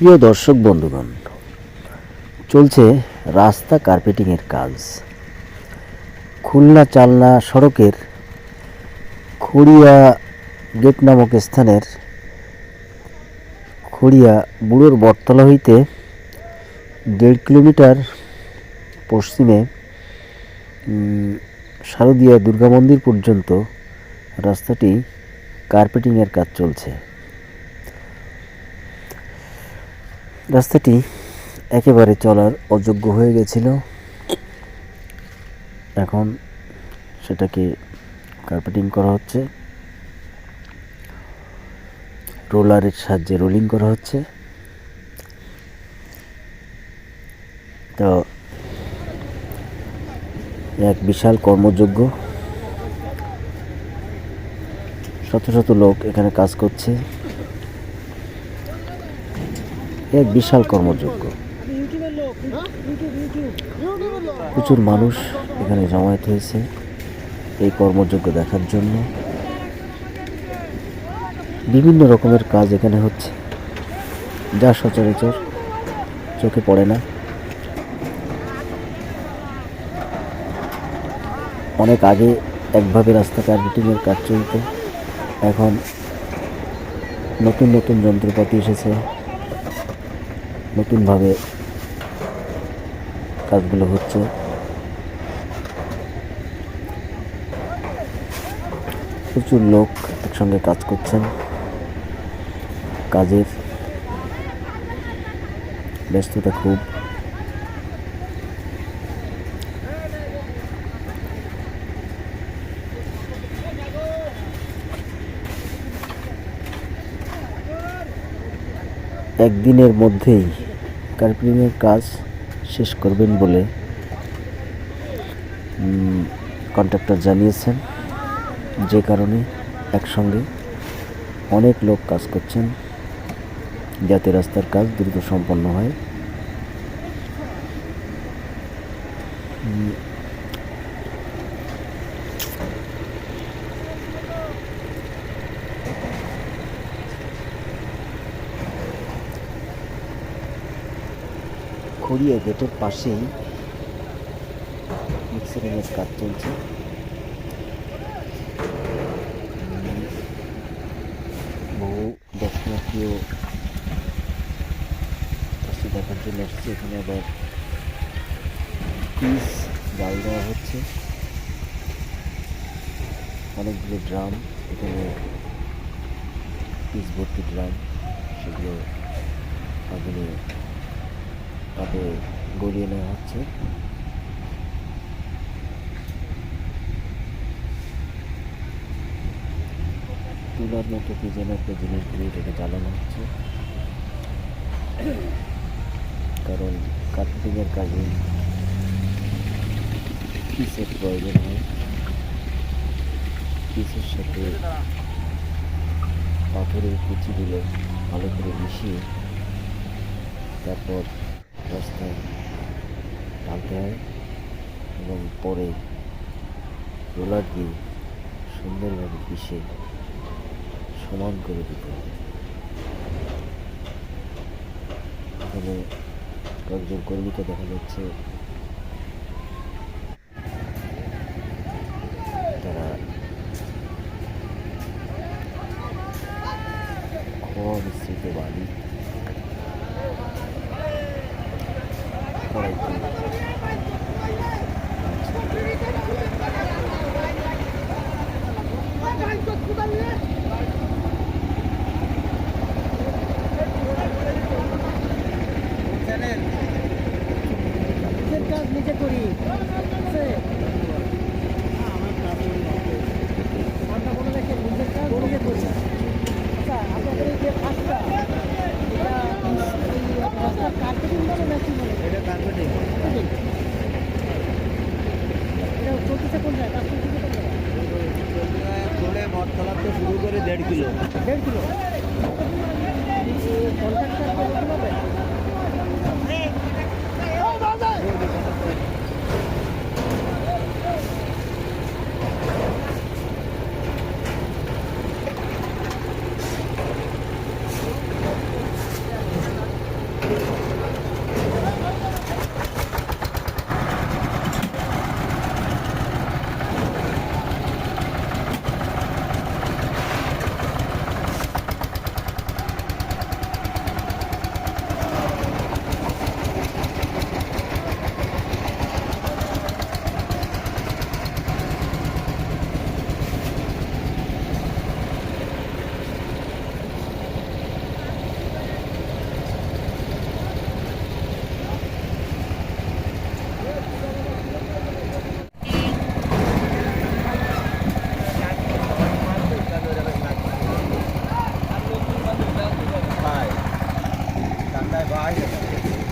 প্রিয় দর্শক বন্ধুগণ, চলছে রাস্তা কার্পেটিংয়ের কাজ। খুলনা চালনা সড়কের খড়িয়া গেট নামক স্থানের খড়িয়া বুড়োর বটতলা হইতে দেড় কিলোমিটার পশ্চিমে শারদীয়া দুর্গা মন্দির পর্যন্ত রাস্তাটি কার্পেটিংয়ের কাজ চলছে। রাস্তাটি একেবারে চলার অযোগ্য হয়ে গেছিল। এখন সেটাকে কার্পেটিং করা হচ্ছে। রোলারের সাহায্যে রোলিং করা হচ্ছে। তো, এক বিশাল কর্মযোগ্য শত শত লোক এখানে কাজ করছে। এক বিশাল কর্মযোগ্য। প্রচুর মানুষ এখানে জমায়েত হয়েছে এই কর্মযোগ্য দেখার জন্য। বিভিন্ন রকমের কাজ এখানে হচ্ছে, যা সচরাচর চোখে পড়ে না। অনেক আগে একভাবে রাস্তা কার্পেটিংয়ের কাজ চলত, এখন নতুন নতুন যন্ত্রপাতি এসেছে। নতুনভাবে কাজগুলো হচ্ছে। প্রচুর লোক একসঙ্গে কাজ করছেন। কাজের ব্যস্ততা খুব। একদিনের মধ্যেই কার্পেটিংয়ের কাজ শেষ করবেন বলে কন্ট্রাক্টর জানিয়েছেন। যে কারণে একসঙ্গে অনেক লোক কাজ করছেন যাতে রাস্তার কাজ দ্রুত সম্পন্ন হয়। খড়িয়া গেটের পাশেই মিক্সারিংয়ের কাজ চলছে। বহু দর্শনার্থীও দেখার জন্য এসেছে এখানে আবার পিস জাল দেওয়া হচ্ছে। অনেকগুলো ড্রাম এখানে পিস ভর্তি ড্রাম সেগুলো আগুনে তাতে গড়িয়ে নেওয়া হচ্ছে। তুলার মতো কি যেন একটা জিনিস দিয়ে এটাকে জ্বালানো হচ্ছে। কারণ কার্পেটিংয়ের কাজে পিসের প্রয়োজন হয়? পিসের সাথে পাথরের কুচিগুলো ভালো করে মিশিয়ে তারপর রাস্তায় ঢালতে হয় এবং পরে রোলার দিয়ে সুন্দরভাবে পিষে সমান করে দিতে হবে। কয়েকজন কর্মীকে দেখা যাচ্ছে। তারা খোয়া মিশ্রিত বালি কড়াইতে নিজের কাতলা তো শুরু করে দেড় কিলো। দেড় কিলো? কন্ট্রাক্টার ಆಗಿದೆ